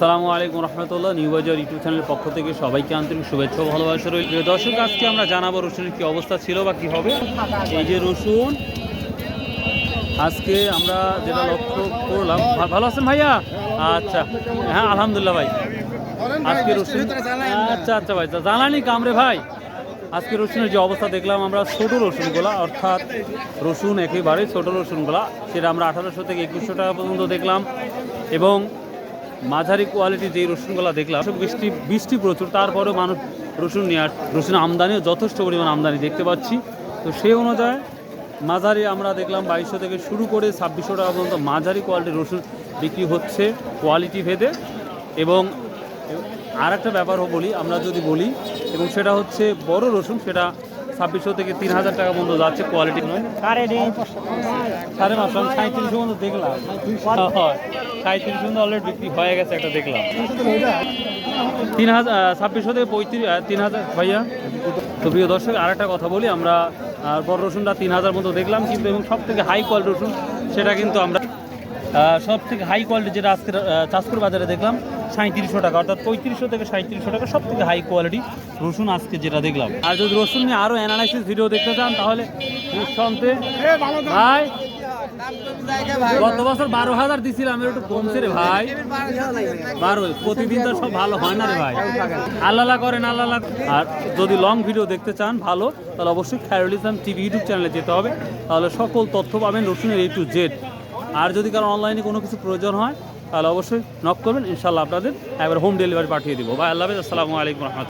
আসসালামু আলাইকুম রহমতুল্লাহ। নিউ বাজার ইউটিউব চ্যানেলের পক্ষ থেকে সবাইকে আন্তরিক শুভেচ্ছা ও ভালোবাসা রইল। দর্শক আজকে আমরা জানাব রসুনের কি অবস্থা ছিল বা কি হবে। এই যে রসুন আজকে আমরা যেটা লক্ষ্য করলাম ভালো আছেন ভাইয়া? আচ্ছা হ্যাঁ আলহামদুলিল্লাহ ভাই। আজকে রসুন আচ্ছা আচ্ছা ভাই জানানি কামরে ভাই। আজকে রসুনের যে অবস্থা দেখলাম আমরা ছোট রসুনগুলা অর্থাৎ রসুন একেবারে ছোট রসুনগুলা সেটা আমরা আঠারোশো থেকে একুশশো টাকা পর্যন্ত দেখলাম। এবং মাঝারি কোয়ালিটি যেই রসুনগুলো দেখলাম সব বৃষ্টি বৃষ্টি প্রচুর তারপরেও মানুষ রসুন নিয়ে রসুন আমদানিও যথেষ্ট পরিমাণ আমদানি দেখতে পাচ্ছি তো সেই অনুযায়ী মাঝারি আমরা দেখলাম বাইশশো থেকে শুরু করে ছাব্বিশশো টাকা পর্যন্ত মাঝারি কোয়ালিটির রসুন বিক্রি হচ্ছে কোয়ালিটি ভেদে এবং আর একটা ব্যাপার বলি আমরা যদি বলি এবং সেটা হচ্ছে বড় রসুন সেটা ছাব্বিশশো থেকে তিন হাজার টাকা পর্যন্ত যাচ্ছে কোয়ালিটি সাড়ে পাঁচশো সাঁত্রিশশো পর্যন্ত দেখলাম হয় সাঁত্রিশ পর্যন্ত অলরেডি বিক্রি হয়ে গেছে, একটা দেখলাম। তিন হাজার ছাব্বিশশো থেকে পঁয়ত্রিশ তিন হাজার ভাইয়া, তো প্রিয় দর্শক আর একটা কথা বলি, আমরা বড় রসুনটা তিন হাজার মতো দেখলাম, কিন্তু এবং সব থেকে হাই কোয়ালিটি রসুন, সেটা কিন্তু আমরা সব থেকে হাই কোয়ালিটি যেটা আজকে চাঁদপুর বাজারে দেখলাম সাঁত্রিশশো টাকা, অর্থাৎ পঁয়ত্রিশশো থেকে সাঁত্রিশশো টাকা সব থেকে হাই কোয়ালিটি রসুন আজকে যেটা দেখলাম। আর যদি রসুন নিয়ে আরও অ্যানালাইসিস ভিডিও দেখতে চান, তাহলে নিঃসন্দেহে ভাই গত বছর বারো হাজার দিছিলাম একটু কমছে রে ভাই। বারো প্রতিদিন তো সব ভালো হয় না রে ভাই। আল্লাহ করেন আল্লাহ আর যদি লং ভিডিও দেখতে চান ভালো তাহলে অবশ্যই খ্যারোলিজম টিভি ইউটিউব চ্যানেলে যেতে হবে। তাহলে সকল তথ্য পাবেন রসুনের এ টু জেড আর যদি কারও অনলাইনে কোনো কিছু প্রয়োজন হয় তাহলে অবশ্যই নক করবেন ইনশাল্লাহ আপনাদের একবার হোম ডেলিভারি পাঠিয়ে দিব। ভাই আল্লাহ আসসালামু আলাইকুম রহমতুল্লাহ